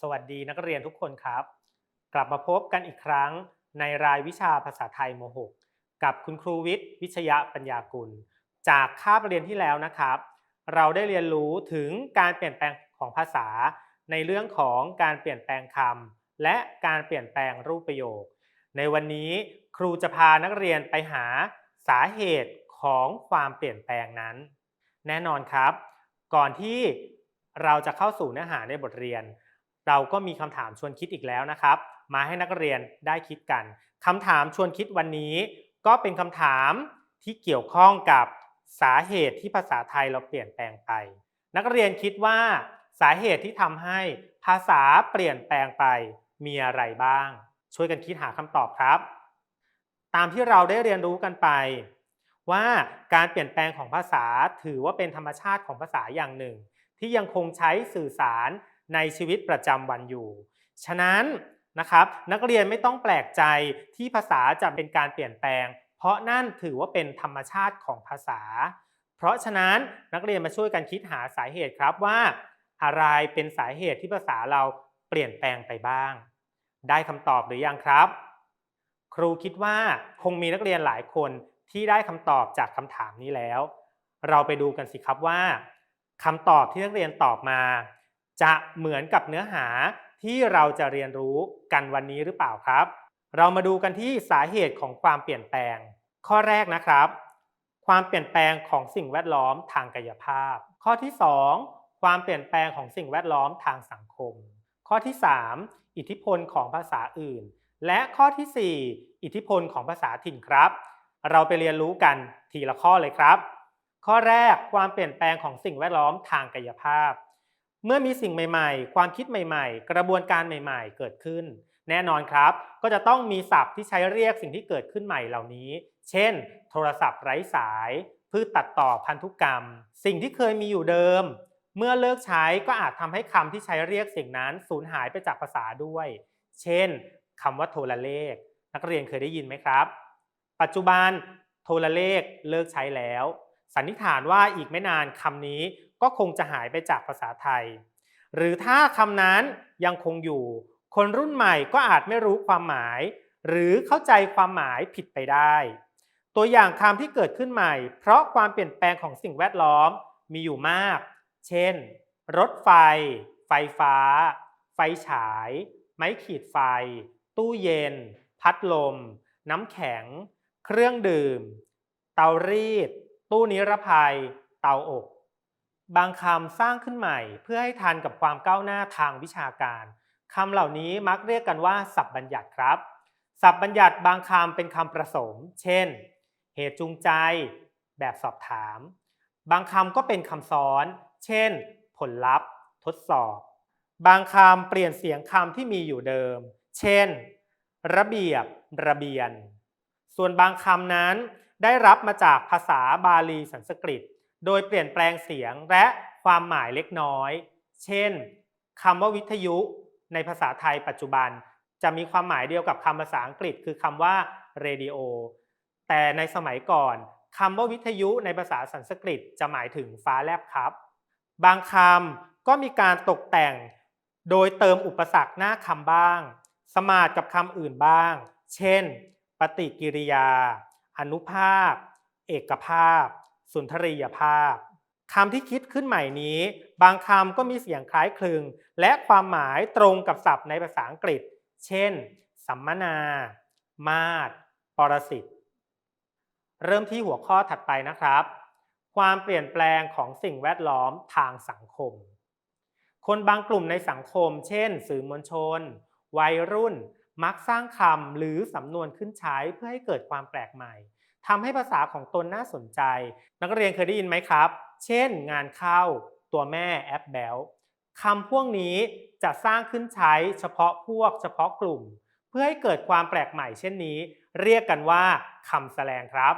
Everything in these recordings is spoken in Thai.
สวัสดีนักเรียนทุกคนครับ กลับมาพบกันอีกครั้งในรายวิชาภาษาไทยม .6 กับคุณครูวิทย์วิชยะปัญญากุล จากคาบเรียนที่แล้วนะครับ เราได้เรียนรู้ถึงการเปลี่ยนแปลงของภาษา ในเรื่องของการเปลี่ยนแปลงคำและการเปลี่ยนแปลงรูปประโยค ในวันนี้ครูจะพานักเรียนไปหาสาเหตุของความเปลี่ยนแปลงนั้น แน่นอนครับ ก่อนที่เราจะเข้าสู่เนื้อหาในบทเรียน เราก็มีคำถามชวนคิดอีกแล้วนะครับ มาให้นักเรียนได้คิดกันคำถามชวนคิดวันนี้ ก็เป็นคำถามที่เกี่ยวข้องกับสาเหตุที่ภาษาไทยเราเปลี่ยนแปลงไป นักเรียนคิดว่าสาเหตุที่ทำให้ภาษาเปลี่ยนแปลงไปมีอะไรบ้าง ช่วยกันคิดหาคำตอบครับ ตามที่เราได้เรียนรู้กันไป ว่าการเปลี่ยนแปลงของภาษาถือว่าเป็นธรรมชาติของภาษาอย่างหนึ่ง ที่ยังคงใช้สื่อสาร ในชีวิตประจำวันอยู่ ฉะนั้นนะครับนักเรียนไม่ต้องแปลกใจที่ภาษาจะเป็นการเปลี่ยนแปลง เพราะนั่นถือว่าเป็นธรรมชาติของภาษา เพราะฉะนั้นนักเรียนมาช่วยกันคิดหาสาเหตุครับว่า อะไรเป็นสาเหตุที่ภาษาเราเปลี่ยนแปลงไปบ้าง ได้คำตอบหรือยังครับ ครูคิดว่าคงมีนักเรียนหลายคนที่ได้คำตอบจากคำถามนี้แล้ว เราไปดูกันสิครับว่าคำตอบที่นักเรียนตอบมา จะเหมือนกับเนื้อหาที่เราจะเรียนรู้กันวันนี้หรือเปล่าครับ เรามาดูกันที่สาเหตุของความเปลี่ยนแปลง ข้อแรกนะครับ ความเปลี่ยนแปลงของสิ่งแวดล้อมทางกายภาพ ข้อที่ 2 ความเปลี่ยนแปลงของสิ่งแวดล้อมทางสังคม ข้อที่ 3 อิทธิพลของภาษาอื่น และข้อที่ 4 อิทธิพลของภาษาถิ่นครับ เราไปเรียนรู้กันทีละข้อเลยครับ ข้อแรกความเปลี่ยนแปลงของสิ่งแวดล้อมทางกายภาพ เมื่อมีสิ่งใหม่ๆ ความคิดใหม่ๆ กระบวนการใหม่ๆ เกิดขึ้น แน่นอนครับ ก็จะต้องมีศัพท์ที่ใช้เรียกสิ่งที่เกิดขึ้นใหม่เหล่านี้ เช่น โทรศัพท์ไร้สาย พืชตัดต่อพันธุกรรม สิ่งที่เคยมีอยู่เดิม เมื่อเลิกใช้ก็อาจทำให้คำที่ใช้เรียกสิ่งนั้นสูญหายไปจากภาษาด้วย เช่นคำว่าโทรเลข นักเรียนเคยได้ยินไหมครับ ปัจจุบันโทรเลขเลิกใช้แล้ว สันนิษฐานว่าอีกไม่นานคำนี้ ก็คงจะหายไปจากภาษาไทย หรือถ้าคำนั้นยังคงอยู่ คนรุ่นใหม่ก็อาจไม่รู้ความหมาย หรือเข้าใจความหมายผิดไปได้ ตัวอย่างคำที่เกิดขึ้นใหม่ เพราะความเปลี่ยนแปลงของสิ่งแวดล้อมมีอยู่มาก เช่น รถไฟ ไฟฟ้า ไฟฉาย ไม้ขีดไฟ ตู้เย็น พัดลม น้ำแข็ง เครื่องดื่ม เตารีด ตู้นิรภัย เตาอบ บางคำสร้างขึ้นใหม่ เพื่อให้ทันกับความก้าวหน้าทางวิชาการคำเหล่านี้มักเรียกกันว่าศัพท์บัญญัติครับ ศัพท์บัญญัติบางคำเป็นคำประสม เช่น เหตุจูงใจ แบบสอบถาม บางคำก็เป็นคำซ้อน เช่น ผลลัพธ์ ทดสอบ บางคำเปลี่ยนเสียงคำที่มีอยู่เดิม เช่น ระเบียบ ระเบียน ส่วนบางคำนั้นได้รับมาจากภาษาบาลีสันสกฤต โดยเปลี่ยนแปลงเสียงและความหมายเล็กน้อย เช่นคำว่าวิทยุในภาษาไทยปัจจุบัน จะมีความหมายเดียวกับคำภาษาอังกฤษ คือคำว่า radio แต่ในสมัยก่อนคำว่าวิทยุในภาษาสันสกฤตจะหมายถึงฟ้าแลบครับ บางคำก็มีการตกแต่ง โดยเติมอุปสรรคหน้าคำบ้าง สมาดกับคำอื่นบ้าง เช่น ปฏิกิริยา อนุภาคเอกภาพ สุนทรียภาพคำที่คิดขึ้นใหม่นี้ บางคำก็มีเสียงคล้ายคลึง และความหมายตรงกับศัพท์ในภาษาอังกฤษ เช่น สัมมนา มาตรปรสิต เริ่มที่หัวข้อถัดไปนะครับ ความเปลี่ยนแปลงของสิ่งแวดล้อมทางสังคม คนบางกลุ่มในสังคม เช่น สื่อมวลชน วัยรุ่น มักสร้างคำหรือสำนวนขึ้นใช้เพื่อให้เกิดความแปลกใหม่ ทำให้ภาษาของตนน่าสนใจ นักเรียนเคยได้ยินไหมครับ เช่น งานเข้า ตัวแม่แอปแบลคำพวกนี้จะสร้างขึ้นใช้เฉพาะพวก เฉพาะกลุ่ม เพื่อให้เกิดความแปลกใหม่เช่นนี้ เรียกกันว่าคำแสลงครับ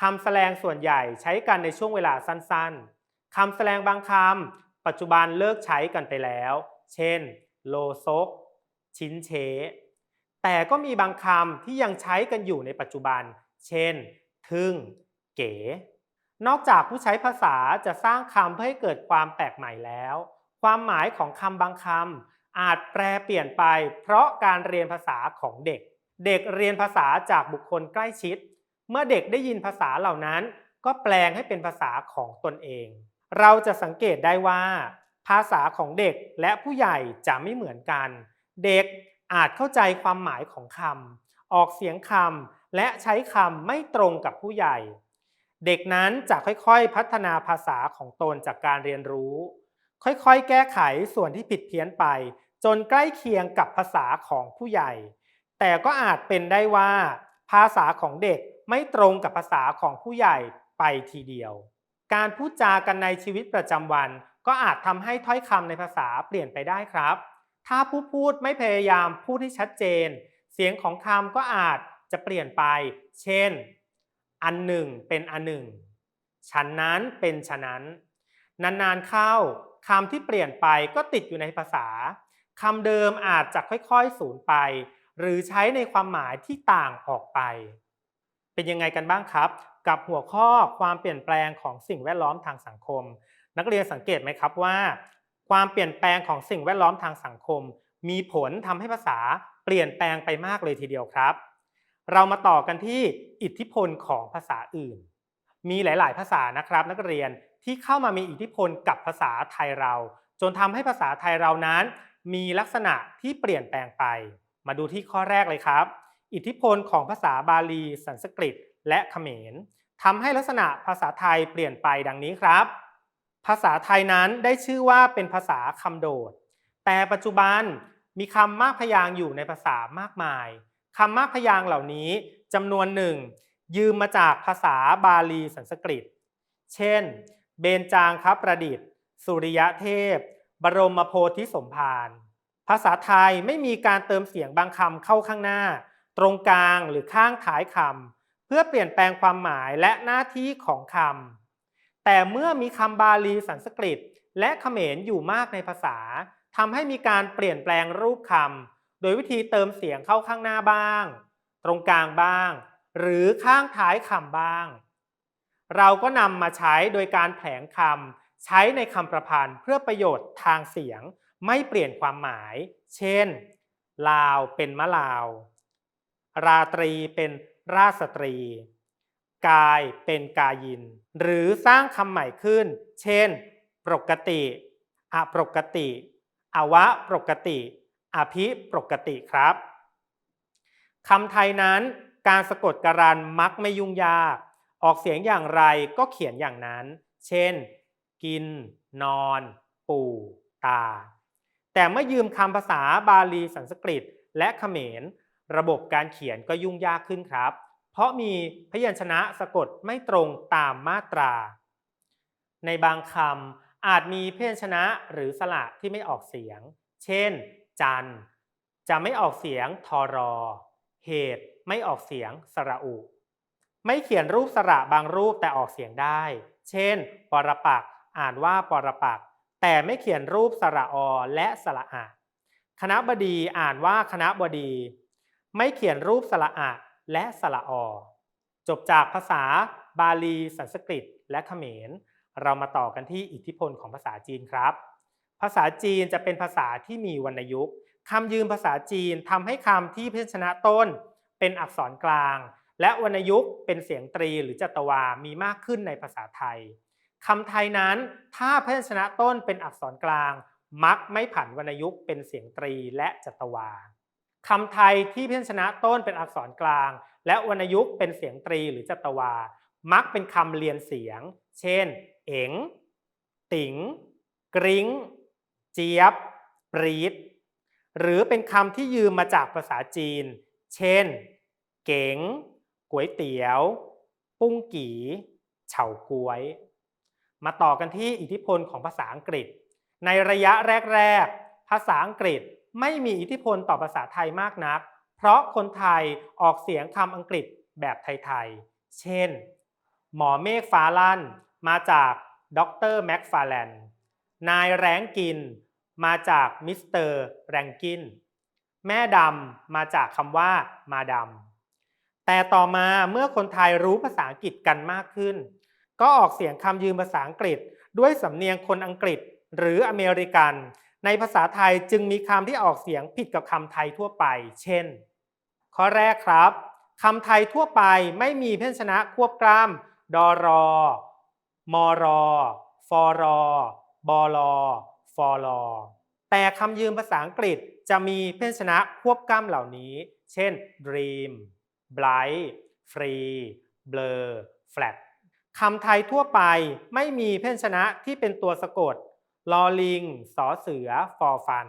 คำแสลงส่วนใหญ่ใช้กันในช่วงเวลาสั้นๆคำแสลงบางคำปัจจุบันเลิกใช้กันไปแล้ว เช่น โลซก ชิ้นเชแต่ก็มีบางคำที่ยังใช้กันอยู่ในปัจจุบัน เช่น ทึ่ง เก๋ นอกจากผู้ใช้ภาษาจะสร้างคำเพื่อให้เกิดความแปลกใหม่แล้ว ความหมายของคำบางคำอาจแปรเปลี่ยนไป เพราะการเรียนภาษาของเด็ก เด็กเรียนภาษาจากบุคคลใกล้ชิด เมื่อเด็กได้ยินภาษาเหล่านั้น ก็แปลงให้เป็นภาษาของตนเอง เราจะสังเกตได้ว่า ภาษาของเด็กและผู้ใหญ่จะไม่เหมือนกัน เด็กอาจเข้าใจความหมายของคำออกเสียงคำ และใช้คำไม่ตรงกับผู้ใหญ่ เด็กนั้นจะค่อยๆพัฒนาภาษาของตนจากการเรียนรู้ ค่อยๆ แก้ไขส่วนที่ผิดเพี้ยนไป จนใกล้เคียงกับภาษาของผู้ใหญ่ แต่ก็อาจเป็นได้ว่า ภาษาของเด็กไม่ตรงกับภาษาของผู้ใหญ่ไปทีเดียว การพูดจากันในชีวิตประจำวัน ก็อาจทำให้ถ้อยคำในภาษาเปลี่ยนไปได้ครับ ถ้าผู้พูดไม่พยายามพูดให้ชัดเจน เสียงของคำก็อาจ จะเปลี่ยนไป เช่น อันหนึ่งเป็นอันหนึ่งฉันนั้นเป็นฉะนั้น นานๆเข้าคำที่เปลี่ยนไปก็ติดอยู่ในภาษาคำเดิมอาจจะค่อยๆสูญไป หรือใช้ในความหมายที่ต่างออกไป เป็นยังไงกันบ้างครับ กับหัวข้อความเปลี่ยนแปลงของสิ่งแวดล้อมทางสังคม นักเรียนสังเกตไหมครับว่า ความเปลี่ยนแปลงของสิ่งแวดล้อมทางสังคม มีผลทำให้ภาษาเปลี่ยนแปลงไปมากเลยทีเดียวครับ เรามาต่อกันที่อิทธิพลของภาษาอื่น มีหลาย ๆ ภาษานะครับนักเรียนที่เข้ามามีอิทธิพลกับภาษาไทยเรา จนทำให้ภาษาไทยเรานั้น มีลักษณะที่เปลี่ยนแปลงไป มาดูที่ข้อแรกเลยครับ อิทธิพลของภาษาบาลี สันสกฤต และเขมรทำให้ลักษณะภาษาไทยเปลี่ยนไปดังนี้ครับ ภาษาไทยนั้นได้ชื่อว่าเป็นภาษาคำโดด แต่ปัจจุบันมีคำมากพยางอยู่ในภาษามากมาย คำมากพยางเหล่านี้จำนวนหนึ่งยืมมาจากภาษาบาลีสันสกฤต เช่น เบญจางคประดิษฐ์ สุริยะเทพ บรมโพธิสมภาร ภาษาไทยไม่มีการเติมเสียงบางคำเข้าข้างหน้า ตรงกลางหรือข้างท้ายคำเพื่อเปลี่ยนแปลงความหมายและหน้าที่ของคำ แต่เมื่อมีคำบาลีสันสกฤต และเขมรอยู่มากในภาษาทำให้มีการเปลี่ยนแปลงรูปคำ โดยวิธีเติมเสียงเข้าข้างหน้าบ้าง ตรงกลางบ้าง หรือข้างท้ายคำบ้าง เราก็นำมาใช้โดยการแผลงคำใช้ในคำประพันธ์เพื่อประโยชน์ทางเสียงไม่เปลี่ยนความหมาย เช่น ลาวเป็นมะลาว ราตรีเป็นราสตรี กายเป็นกายิน หรือสร้างคำใหม่ขึ้น เช่น ปกติ อปกติ อวะปกติ อภิปกติครับคำไทยนั้นการสะกดการันมักไม่ยุ่งยาก ออกเสียงอย่างไรก็เขียนอย่างนั้น เช่น กิน นอน ปู่ ตา แต่เมื่อยืมคำภาษาบาลีสันสกฤต และเขมร ระบบการเขียนก็ยุ่งยากขึ้นครับ เพราะมีพยัญชนะสะกดไม่ตรงตามมาตรา ในบางคำอาจมีพยัญชนะหรือสระที่ไม่ออกเสียง เช่น จันจะไม่ออกเสียงทอรอ เหตุไม่ออกเสียงสระอุ ไม่เขียนรูปสระบางรูปแต่ออกเสียงได้ เช่น ปรปักอ่านว่าปรปัก แต่ไม่เขียนรูปสระอและสระอะคณะบดีอ่านว่าคณะบดี ไม่เขียนรูปสระอะและสระอ จบจากภาษาบาลี สันสกฤต และเขมร เรามาต่อกันที่อิทธิพลของภาษาจีนครับ ภาษาจีนจะเป็นภาษาที่มีวรรณยุกต์คำยืมภาษาจีนทำให้คำที่พยัญชนะต้น เป็นอักษรกลาง และวรรณยุกต์เป็นเสียงตรีหรือจัตวา มีมากขึ้นในภาษาไทยคำไทยนั้นถ้าพยัญชนะต้นเป็นอักษรกลาง มักไม่ผันวรรณยุกต์เป็นเสียงตรีและจัตวาคำไทยที่พยัญชนะต้นเป็นอักษรกลาง และวรรณยุกต์เป็นเสียงตรีหรือจัตวา มักเป็นคำเรียนเสียง เช่น เอ๋ง ติ๋ง กริ้ง เจี๊ยบ ปรีด หรือเป็นคำที่ยืมมาจากภาษาจีน เช่น เก๋งก๋วยเตี๋ยว ปุ้งกีเฉาก้วย มาต่อกันที่อิทธิพลของภาษาอังกฤษ ในระยะแรก ๆ ภาษาอังกฤษไม่มีอิทธิพลต่อภาษาไทยมากนัก เพราะคนไทยออกเสียงคำอังกฤษแบบไทย ๆ เช่น หมอเมฆฟ้าลั่น มาจากดรแม็กฟาแลนนายแรงกิน มาจากมิสเตอร์แรงกิน แม่ดำมาจากคำว่ามาดำ แต่ต่อมาเมื่อคนไทยรู้ภาษาอังกฤษกันมากขึ้น ก็ออกเสียงคำยืมภาษาอังกฤษ ด้วยสำเนียงคนอังกฤษหรืออเมริกัน ในภาษาไทยจึงมีคำที่ออกเสียงผิดกับคำไทยทั่วไป เช่น ข้อแรกครับคำไทยทั่วไปไม่มีเพยัญชนะควบกล้ำดอรอมอรอฟอรอบอลอ ฟอลอแต่คำยืมภาษาอังกฤษจะมีเพยัญชนะควบกล้ำเหล่านี้ เช่น dream bright free blur flat คำไทยทั่วไปไม่มีเพยัญชนะที่เป็นตัวสะกดลอลิงสอเสือฟอฟัน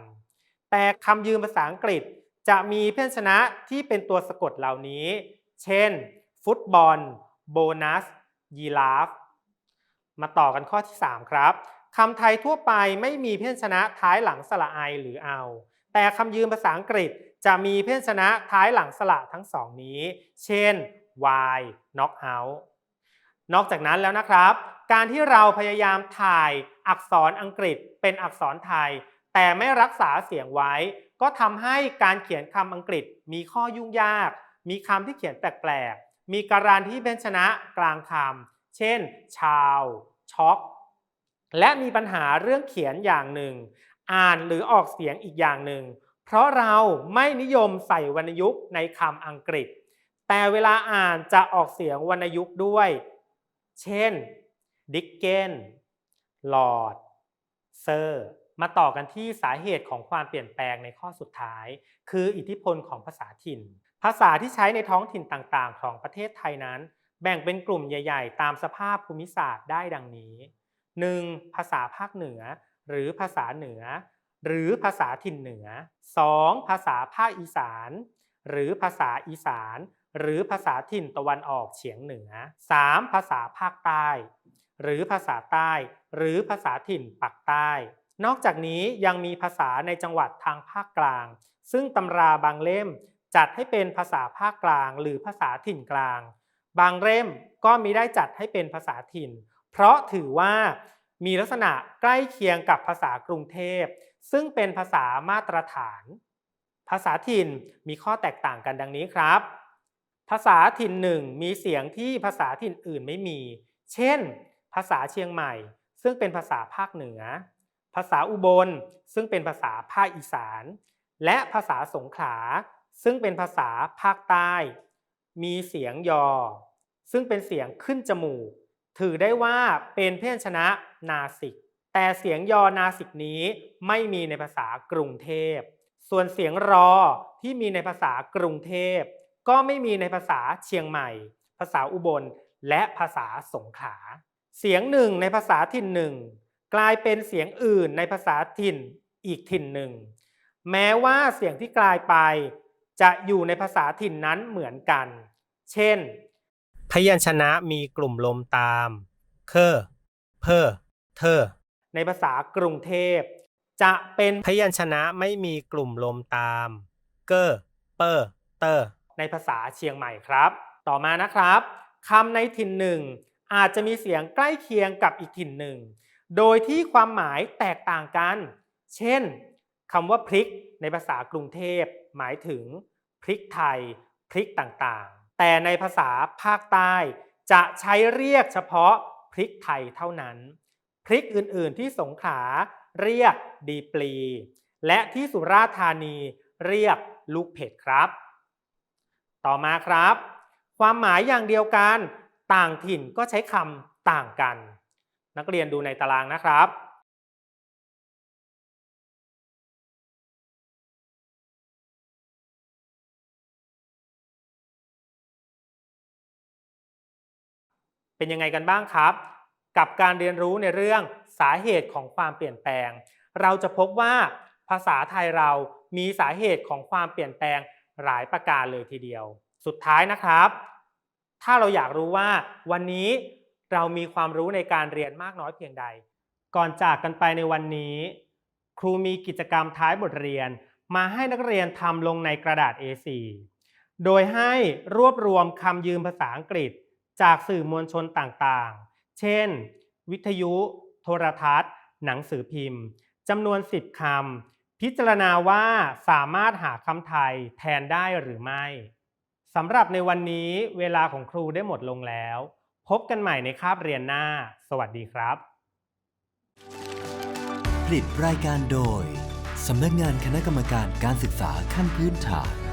แต่คำยืมภาษาอังกฤษจะมีเพยัญชนะที่เป็นตัวสะกดเหล่านี้ เช่น ฟุตบอล โบนัส ยีราฟ มาต่อกันข้อที่ 3 ครับ คำไทยทั่วไปไม่มีเพี้ยัญชนะท้ายหลังสระไอหรือเอา แต่คำยืมภาษาอังกฤษจะมีเพี้ยัญชนะท้ายหลังสระทั้งสองนี้ เช่น why knock out นอกจากนั้นแล้วนะครับ การที่เราพยายามถ่ายอักษรอังกฤษเป็นอักษรไทย แต่ไม่รักษาเสียงไว้ ก็ทำให้การเขียนคำอังกฤษมีข้อยุ่งยาก มีคำที่เขียนแปลกๆ มีการานที่เป็นชนะกลางคำเช่น ชาวช็อก และมีปัญหาเรื่องเขียนอย่างหนึ่ง อ่านหรือออกเสียงอีกอย่างหนึ่ง เพราะเราไม่นิยมใส่วรรณยุกต์ในคำอังกฤษ แต่เวลาอ่านจะออกเสียงวรรณยุกต์ด้วย เช่นดิกเกนลอร์ดเซอร์มาต่อกันที่สาเหตุของความเปลี่ยนแปลงในข้อสุดท้าย คืออิทธิพลของภาษาถิ่น ภาษาที่ใช้ในท้องถิ่นต่างๆ ของประเทศไทยนั้น แบ่งเป็นกลุ่มใหญ่ ๆ ตามสภาพภูมิศาสตร์ได้ดังนี้ 1. ภาษาภาคเหนือ หรือภาษาเหนือ หรือภาษาถิ่นเหนือ 2. ภาษาภาคอีสาน หรือภาษาอีสาน หรือภาษาถิ่นตะวันออกเฉียงเหนือ 3. ภาษาภาคใต้ หรือภาษาใต้ หรือภาษาถิ่นปักใต้ นอกจากนี้ยังมีภาษาในจังหวัดทางภาคกลาง ซึ่งตำราบางเล่มจัดให้เป็นภาษาภาคกลาง หรือภาษาถิ่นกลาง บางเล่มก็มีได้จัดให้เป็นภาษาถิ่น เพราะถือว่ามีลักษณะใกล้เคียงกับภาษากรุงเทพ ซึ่งเป็นภาษามาตรฐาน ภาษาถิ่นมีข้อแตกต่างกันดังนี้ครับ ภาษาถิ่นหนึ่งมีเสียงที่ภาษาถิ่นอื่นไม่มี เช่น ภาษาเชียงใหม่ ซึ่งเป็นภาษาภาคเหนือ ภาษาอุบล ซึ่งเป็นภาษาภาคอีสาน และภาษาสงขลา ซึ่งเป็นภาษาภาคใต้ มีเสียงยอ ซึ่งเป็นเสียงขึ้นจมูก ถือได้ว่าเป็นพยัญชนะนาสิก แต่เสียงยอนาสิกนี้ไม่มีในภาษากรุงเทพ ส่วนเสียงรอที่มีในภาษากรุงเทพ ก็ไม่มีในภาษาเชียงใหม่ ภาษาอุบล และภาษาสงขลา เสียงหนึ่งในภาษาถิ่นหนึ่งกลายเป็นเสียงอื่นในภาษาถิ่นอีกถิ่นหนึ่ง แม้ว่าเสียงที่กลายไปจะอยู่ในภาษาถิ่นนั้นเหมือนกัน เช่น ยัญชนะมีกลุ่มลมตาม เคอเพอเธอในภาษากรุงเทพ จะเป็นพยัญชนะไม่มีกลุ่มลมตาม เกอเปอเตอในภาษาเชียงใหม่ครับ ต่อมานะครับคำในถิ่นหนึ่งอาจจะมีเสียงใกล้เคียงกับอีกถิ่นหนึ่ง โดยที่ความหมายแตกต่างกัน เช่นคำว่าพริกในภาษากรุงเทพ หมายถึงพริกไทย พริกต่าง แต่ในภาษาภาคใต้จะใช้เรียกเฉพาะพริกไทยเท่านั้น พริกอื่นๆที่สงขลาเรียกดีปลี และที่สุราษฎร์ธานีเรียกลูกเผ็ดครับ ต่อมาครับ ความหมายอย่างเดียวกัน ต่างถิ่นก็ใช้คำต่างกัน นักเรียนดูในตารางนะครับ เป็นยังไงกันบ้างครับ กับการเรียนรู้ในเรื่องสาเหตุของความเปลี่ยนแปลง เราจะพบว่าภาษาไทยเรามีสาเหตุของความเปลี่ยนแปลงหลายประการเลยทีเดียว สุดท้ายนะครับ ถ้าเราอยากรู้ว่าวันนี้เรามีความรู้ในการเรียนมากน้อยเพียงใด ก่อนจากกันไปในวันนี้ ครูมีกิจกรรมท้ายบทเรียน มาให้นักเรียนทำลงในกระดาษ A4 โดยให้รวบรวมคำยืมภาษาอังกฤษ จากสื่อมวลชนต่างๆ เช่น วิทยุ โทรทัศน์ หนังสือพิมพ์จำนวน 10คำพิจารณาว่าสามารถหาคำไทยแทนได้หรือไม่สำหรับในวันนี้เวลาของครูได้หมดลงแล้ว พบกันใหม่ในคาบเรียนหน้า สวัสดีครับ ผลิตรายการโดยสำนักงานคณะกรรมการการศึกษาขั้นพื้นฐาน